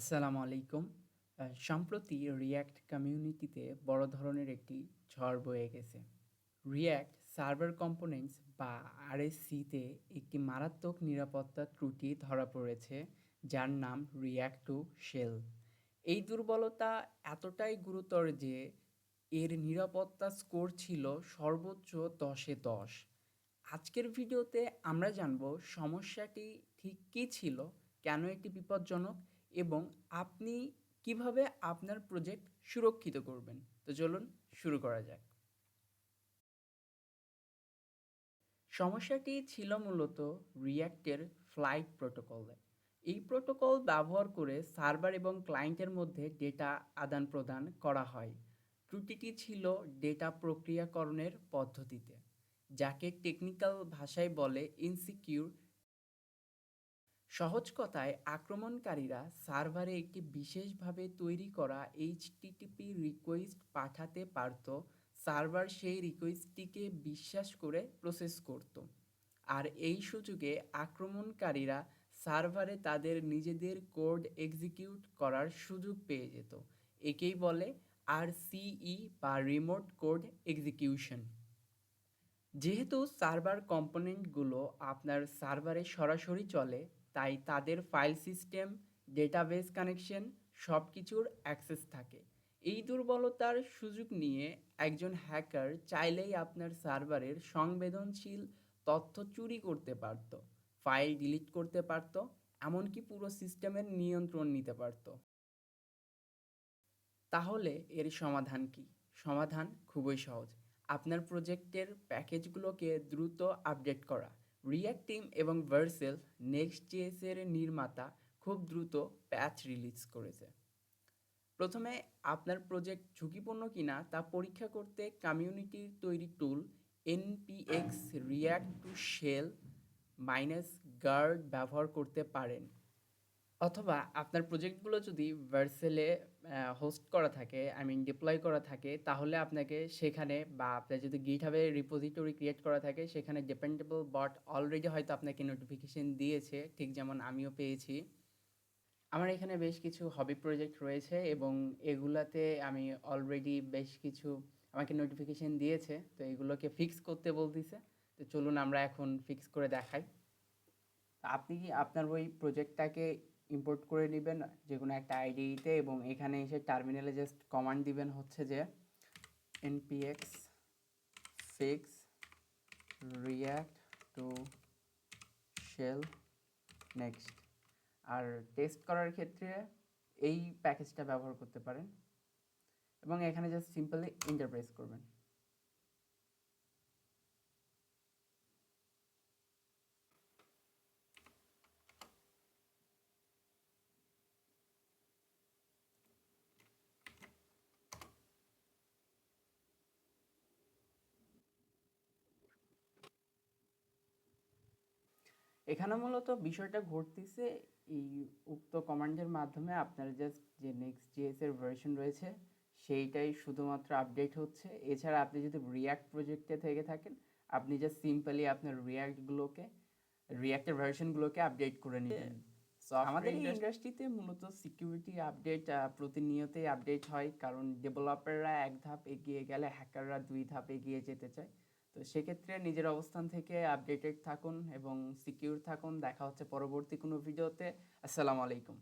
আসসালামু আলাইকুম। সম্প্রতি রিয়্যাক্ট কমিউনিটিতে বড় ধরনের একটি ঝড় বয়ে গেছে। রিয়্যাক্ট সার্ভার কম্পোনেন্টস বা আরএসসিতে একটি মারাত্মক নিরাপত্তা ত্রুটি ধরা পড়েছে, যার নাম রিয়্যাক্ট টু শেল এই দুর্বলতা এতটাই গুরুতর যে এর নিরাপত্তা স্কোর ছিল সর্বোচ্চ দশে দশ। আজকের ভিডিওতে আমরা জানব সমস্যাটি ঠিক কী ছিল, কেন এটি বিপজ্জনক এবং আপনি কীভাবে আপনার প্রজেক্ট সুরক্ষিত করবেন? তো চলুন শুরু করা যাক। সমস্যাটি ছিল মূলত রিয়্যাক্টের ফ্লাইট প্রোটোকলে এই প্রোটোকল ব্যবহার করে সার্ভার এবং ক্লায়েন্টের মধ্যে ডেটা আদান প্রদান করা হয়। ত্রুটিটি ছিল ডেটা প্রক্রিয়াকরণের পদ্ধতিতে, যাকে টেকনিক্যাল ভাষায় বলে ইনসিকিউর সহজ কথায় আক্রমণকারীরা সার্ভারে একটি বিশেষভাবে তৈরি করা এইচটিটিপি রিকোয়েস্ট পাঠাতে পারত। সার্ভার সেই রিকোয়েস্টটিকে বিশ্বাস করে প্রসেস করত। আর এই সুযোগে আক্রমণকারীরা সার্ভারে তাদের নিজেদের কোড এক্সিকিউট করার সুযোগ পেয়ে যেত। একেই বলে আর সিই বা রিমোট কোড এক্সিকিউশন যেহেতু সার্ভার কম্পোনেন্টগুলো আপনার সার্ভারে সরাসরি চলে তাই তাদের ফাইল সিস্টেম ডেটাবেস কানেকশন সব কিছুর অ্যাক্সেস থাকে। এই দুর্বলতার সুযোগ নিয়ে একজন হ্যাকার চাইলেই আপনার সার্ভারের সংবেদনশীল তথ্য চুরি করতে পারত, ফাইল ডিলিট করতে পারত, এমনকি পুরো সিস্টেমের নিয়ন্ত্রণ নিতে পারত। তাহলে এর সমাধান কি? সমাধান খুবই সহজ। আপনার প্রজেক্টের প্যাকেজগুলোকে দ্রুত আপডেট করা। রিয়াক্ট এবং ভার্সেল নেক্সট জিএসের নির্মাতা খুব দ্রুত প্যাচ রিলিজ করেছে। প্রথমে আপনার প্রজেক্ট ঝুঁকিপূর্ণ কিনা তা পরীক্ষা করতে কমিউনিটির তৈরি tool N P X react two shell minus guard ব্যবহার করতে পারেন। অথবা আপনার প্রজেক্টগুলো যদি ভার্সেলে হোস্ট করা থাকে আই মিন ডিপ্লয় করা থাকে, তাহলে আপনাকে সেখানে বা আপনার যদি গিট গিটহাবে রিপোজিটরি ক্রিয়েট করা থাকে, সেখানে ডিপেন্ডেবল বট অলরেডি হয়তো আপনাকে নোটিফিকেশন দিয়েছে, ঠিক যেমন আমিও পেয়েছি। আমার এখানে বেশ কিছু হবি প্রজেক্ট রয়েছে এবং এগুলাতে আমি অলরেডি বেশ কিছু আমাকে নোটিফিকেশন দিয়েছে, তো এগুলোকে ফিক্স করতে বলতেছে। তো চলুন আমরা এখন ফিক্স করে দেখাই। আপনি আপনার ওই প্রজেক্টটাকে ইম্পোর্ট করে নেবেন যে কোনো একটা আইডিতে এবং এখানে এসে টার্মিনালে জাস্ট কমান্ড দিবেন হচ্ছে যে N P X fix react two shell next আর টেস্ট করার ক্ষেত্রে এই প্যাকেজটা ব্যবহার করতে পারেন এবং এখানে জাস্ট সিম্পলি ইন্টারপ্রেস করবেন। এখানে মূলত বিষয়টা ঘটতেছে এই উক্ত কমান্ডের মাধ্যমে আপনার জাস্ট যে নেক্সট জিএস এর ভার্সন রয়েছে সেইটাই শুধুমাত্র আপডেট হচ্ছে। এছাড়া আপনি যদি রিয়াক্ট প্রজেক্টে থেকে থাকেন আপনি জাস্ট সিম্পলি আপনার রিয়াক্টগুলোকে রিয়াক্টের ভার্সনগুলোকে আপডেট করে নেবেন সো আমাদের এই ইন্ডাস্ট্রিতে মূলত সিকিউরিটি আপডেট প্রতিনিয়তই আপডেট হয় কারণ ডেভেলপাররা এক ধাপ এগিয়ে গেলে হ্যাকাররা দুই ধাপ এগিয়ে যেতে চায়। তো সেক্ষেত্রে নিজের অবস্থান থেকে আপডেটেড থাকুন এবং সিকিউর থাকুন। দেখা হচ্ছে পরবর্তী কোনো ভিডিওতে আসসালামু আলাইকুম।